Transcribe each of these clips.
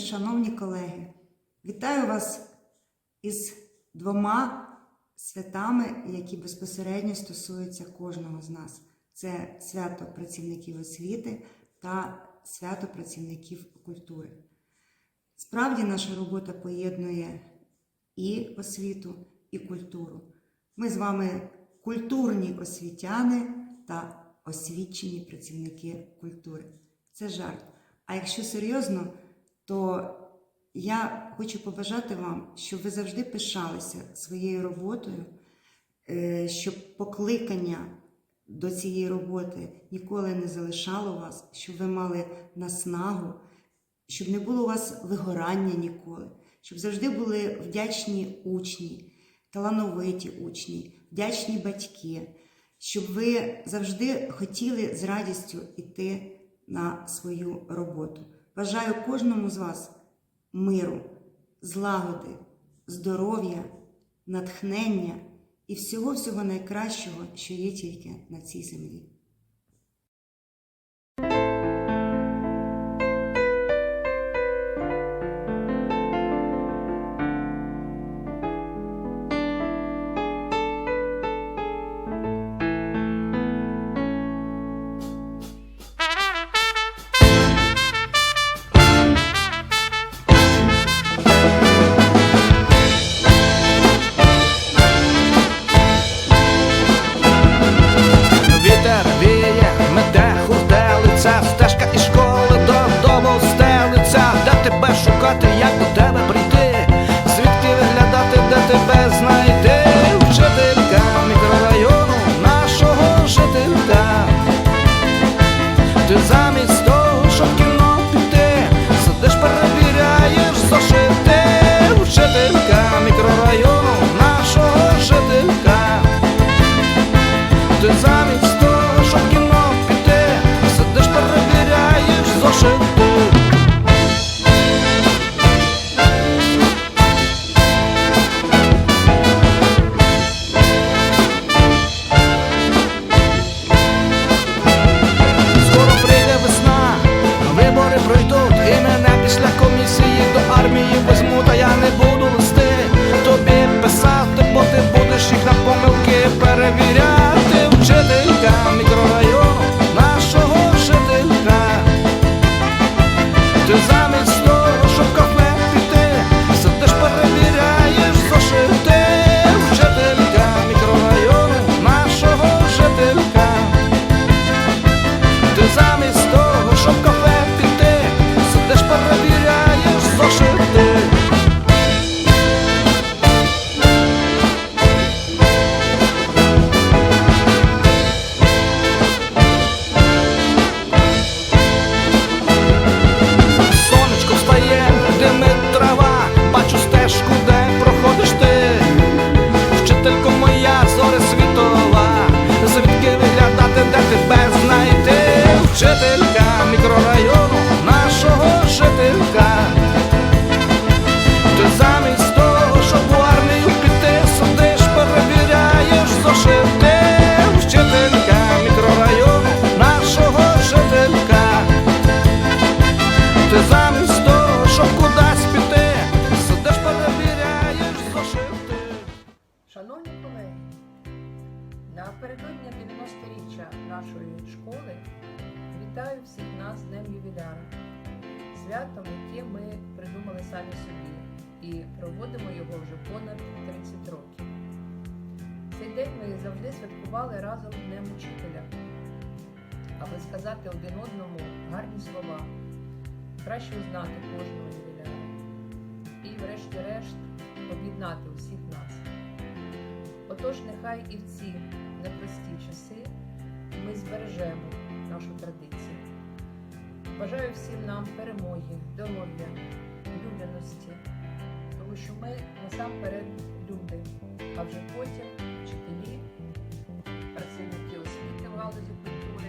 шановні колеги, вітаю вас із двома святами, які безпосередньо стосуються кожного з нас. Це свято працівників освіти та свято працівників культури. Справді наша робота поєднує і освіту, і культуру. Ми з вами культурні освітяни та освічені працівники культури. Це жарт. А якщо серйозно, то я хочу побажати вам, щоб ви завжди пишалися своєю роботою, е, щоб покликання до цієї роботи ніколи не залишало вас, щоб ви мали наснагу, щоб не було у вас вигорання ніколи, щоб завжди були вдячні учні, талановиті учні, вдячні батьки, щоб ви завжди хотіли з радістю йти на свою роботу. Бажаю кожному з вас миру, злагоди, здоров'я, натхнення і всього-всього найкращого, що є тільки на цій землі. Вчителько моя зоря світова, звідки виглядати, де тебе знайти? Вчителька мікрорайону нашого жителька. Ти замість того, щоб у армію піти, сидиш, перевіряєш зошити. Вчителька мікрорайону нашого жителька. Ти замість день святкували разом Днем Учителя, аби сказати один одному гарні слова, краще узнати кожного ювіляра і, врешті-решт, об'єднати усіх нас. Отож, нехай і в ці непрості часи ми збережемо нашу традицію. Бажаю всім нам перемоги, здоров'я, людяності, тому що ми насамперед люди, а вже потім вчителі, галузі культури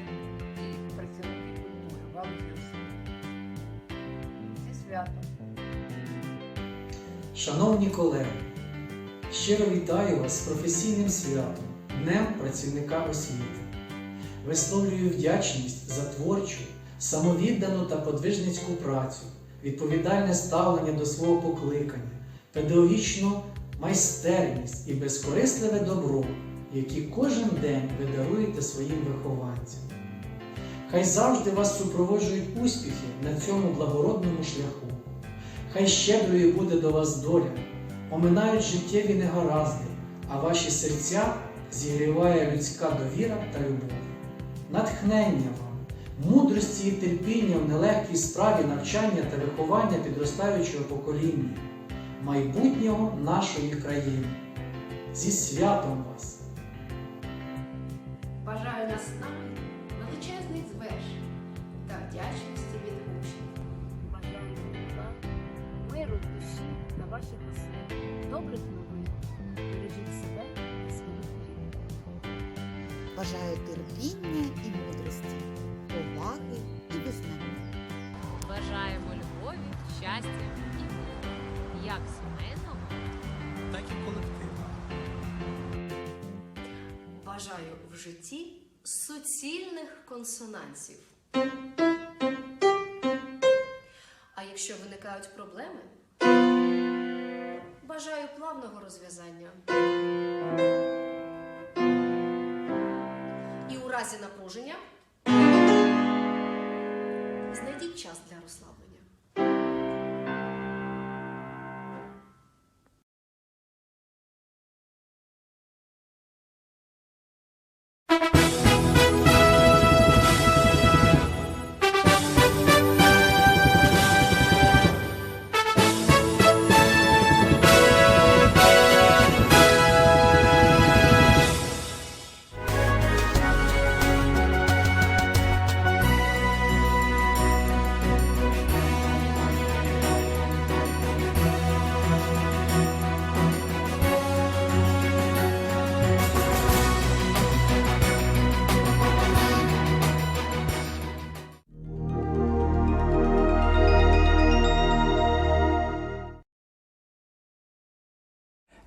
і працівники культури в галузі освіти. Зі святом! Шановні колеги, щиро вітаю вас з професійним святом, Днем працівника освіти. Висловлюю вдячність за творчу, самовіддану та подвижницьку працю, відповідальне ставлення до свого покликання, педагогічну майстерність і безкорисливе добро, які кожен день ви даруєте своїм вихованцям. Хай завжди вас супроводжують успіхи на цьому благородному шляху. Хай щедрою буде до вас доля, оминають життєві негаразди, а ваші серця зігріває людська довіра та любов. Натхнення вам, мудрості і терпіння в нелегкій справі навчання та виховання підростаючого покоління, майбутнього нашої країни. Зі святом вас! Бажаю наснаги, величезних звершень та вдячності від учнів. Бажаю добра, миру душі та ваших осель, добрих новин. Бережіть себе та своїх рідних. Бажаю терпіння і мудрості, поваги і визнання. Бажаємо любові, щастя і миру, як сімейного, Так і колективно. Бажаю в житті суцільних консонансів. А якщо виникають проблеми, бажаю плавного розв'язання. І у разі напруження знайдіть час для розслаблення.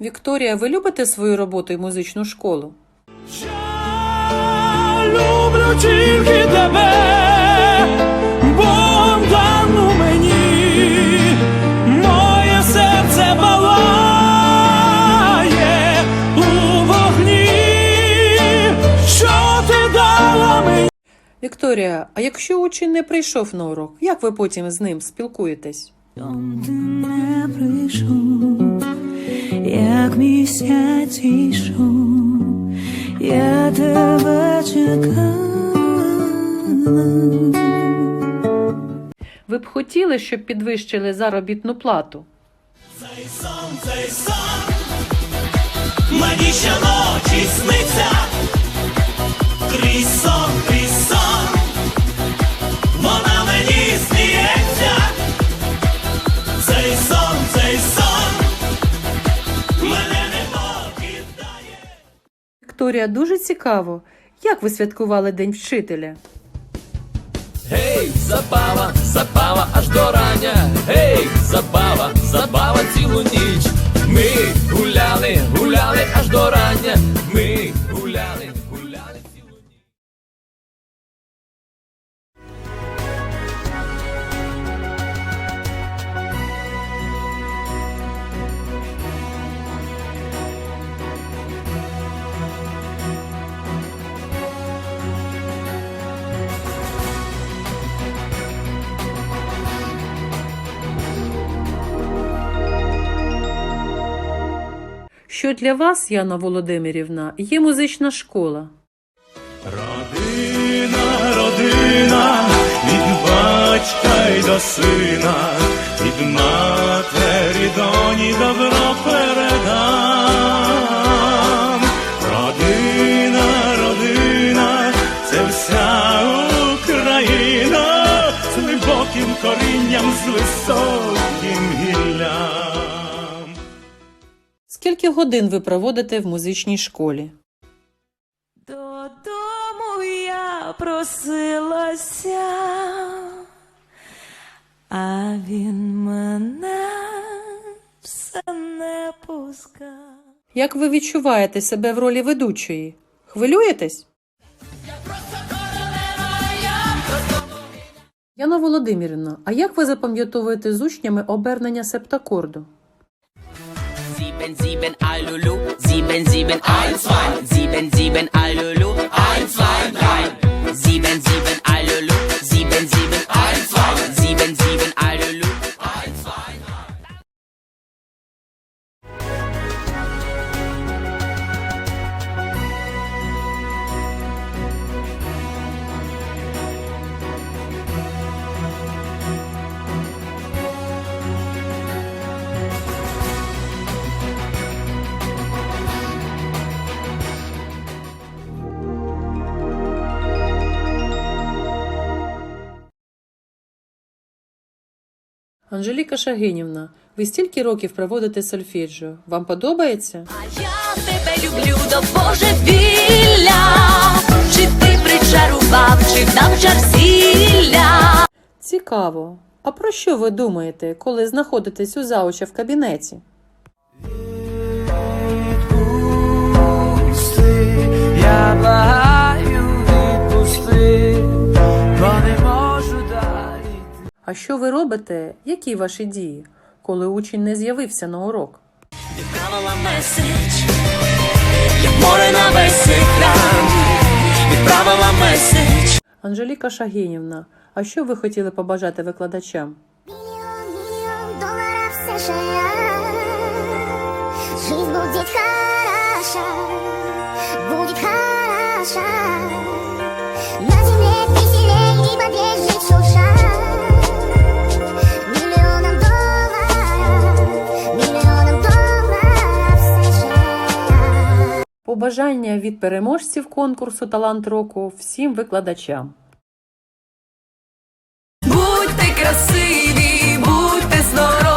Вікторія, ви любите свою роботу і музичну школу? Я люблю тільки тебе, Бог дану мені, моє серце палає у вогні, що ти дала мені. Вікторія, а якщо учень не прийшов на урок, як ви потім з ним спілкуєтесь? Ти не прийшов, як місяць йшов, я тебе чекала. Ви б хотіли, щоб підвищили заробітну плату? Цей сон, цей сон, мені щоночі сниться, крізь сон, крізь Вікторія, дуже цікаво. Як ви святкували День вчителя? Гей, забава, забава аж до рання. Гей, забава, забава цілу ніч. Ми гуляли, гуляли аж до рання. Ми гуляли, Що для вас, Яна Володимирівна, є музична школа? Родина, родина, від батька й до сина, від матері доні добро Скільки годин ви проводите в музичній школі? Додому я просилася, а він мене все не пускав. Як ви відчуваєте себе в ролі ведучої? Хвилюєтесь? Яна Володимирівна, а як ви запам'ятовуєте з учнями обернення септакорду? 77 Alulu, 77 12, 77 Alulu, 123, 77 Alulu, 77 12, 77 Alulu. Анжеліка Шагинівна, ви стільки років проводите сольфеджіо. Вам подобається? А Я тебе люблю до божевілля. Чи ти причарував, чи вдав чар зілля? Цікаво. А про що ви думаєте, коли знаходитесь у зауча в кабінеті? А що ви робите? Які ваші дії, коли учень не з'явився на урок? Відправила меседж, як море на весь екран. Відправила меседж. Анжеліка Шагинівна, а що ви хотіли побажати викладачам? США Жизнь будет хороша Будет хороша На земле веселей и побежит Побажання від переможців конкурсу Талант року всім викладачам. Будьте красиві, будьте здорові!